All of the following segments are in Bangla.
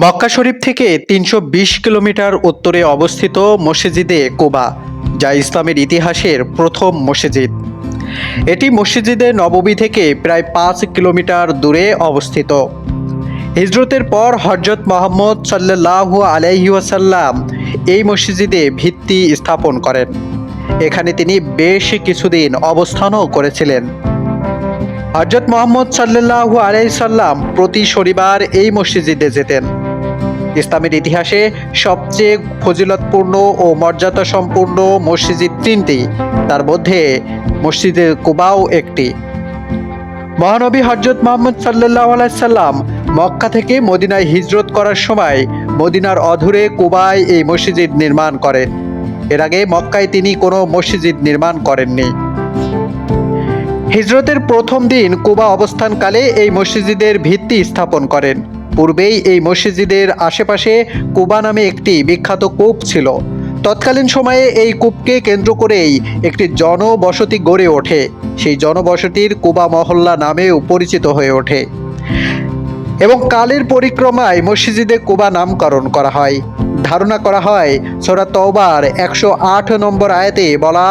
মক্কা শরীফ থেকে তিনশো বিশ কিলোমিটার উত্তরে অবস্থিত মসজিদে কোবা, যা ইসলামের ইতিহাসের প্রথম মসজিদ। এটি মসজিদে নববী থেকে প্রায় পাঁচ কিলোমিটার দূরে অবস্থিত। হিজরতের পর হজরত মোহাম্মদ সাল্লাহু আলাইহি ওয়াসাল্লাম এই মসজিদে ভিত্তি স্থাপন করেন। এখানে তিনি বেশ কিছুদিন অবস্থানও করেছিলেন। হজরত মোহাম্মদ সাল্লাহু আলাইসাল্লাম প্রতি শনিবার এই মসজিদে যেতেন। ইসলামের ইতিহাসে সবচেয়ে ফজিলতপূর্ণ ও মর্যাদা সম্পূর্ণ মসজিদ তিনটি, তার মধ্যে মসজিদে কুবাও একটি। মহানবী হজরত মোহাম্মদ সাল্লাহ আলাইসাল্লাম মক্কা থেকে মদিনায় হিজরত করার সময় মদিনার অধুরে কুবায় এই মসজিদ নির্মাণ করেন। এর আগে মক্কায় তিনি কোনো মসজিদ নির্মাণ করেননি। হিজরতের প্রথম দিন কুবা অবস্থানকালে এই মসজিদের ভিত্তি স্থাপন করেন। পূর্বেই এই মসজিদের আশেপাশে কুবা নামে একটি বিখ্যাত কূপ ছিল। তৎকালীন সময়ে এই কূপকে কেন্দ্র করেই একটি জনবসতি গড়ে ওঠে। সেই জনবসতির কুবা মহল্লা নামেও পরিচিত হয়ে ওঠে। এবং কালের পরিক্রমায় মসজিদে কুবা নামকরণ করা হয়। ধারণা করা হয়, সোরা তওবার একশো আট নম্বর আয়াতে বলা,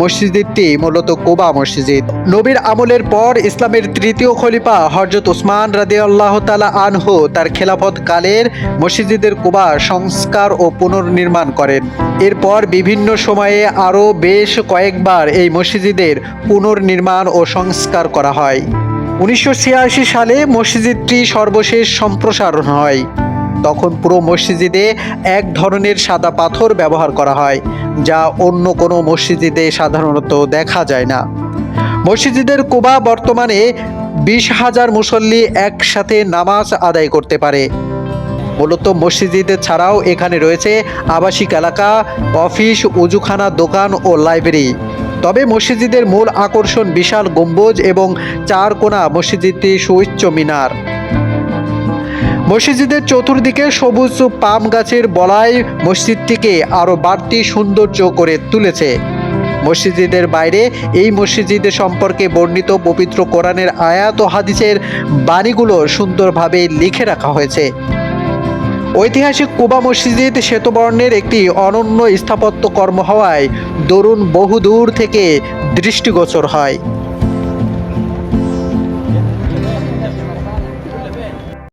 মসজিদটি মূলত কোবা মসজিদ। নবীর আমলের পর ইসলামের তৃতীয় খলিফা হজরত উসমান রাদি আল্লাহ তালা আনহু তার খেলাফত কালের মসজিদের কোবা সংস্কার ও পুনর্নির্মাণ করেন। এরপর বিভিন্ন সময়ে আরও বেশ কয়েকবার এই মসজিদের পুনর্নির্মাণ ও সংস্কার করা হয়। উনিশশো ছিয়াশি সালে মসজিদটি সর্বশেষ সম্প্রসারণ হয়। তখন পুরো মসজিদে এক ধরনের সাদা পাথর ব্যবহার করা হয়, যা অন্য কোনো মসজিদে সাধারণত দেখা যায় না। মসজিদের কুবা বর্তমানে বিশ হাজার মুসল্লি একসাথে নামাজ আদায় করতে পারে। মূলত মসজিদে ছাড়াও এখানে রয়েছে আবাসিক এলাকা, অফিস, উজুখানা দোকান ও লাইব্রেরি। তবে মসজিদের মূল আকর্ষণ বিশাল গম্বুজ এবং চার কোনা মসজিদটি সুউচ্চ মিনার। মসজিদের চতুর্দিকে সবুজ পাম গাছের বলায় মসজিদটিকে আরও বাড়তি সৌন্দর্য করে তুলেছে। মসজিদের বাইরে এই মসজিদের সম্পর্কে বর্ণিত পবিত্র কোরআনের আয়াত ও হাদিসের বাণীগুলো সুন্দরভাবে লিখে রাখা হয়েছে। ঐতিহাসিক কুবা মসজিদ শ্বেতবর্ণের একটি অনন্য স্থাপত্য কর্ম হওয়ায় দরুন বহুদূর থেকে দৃষ্টিগোচর হয়।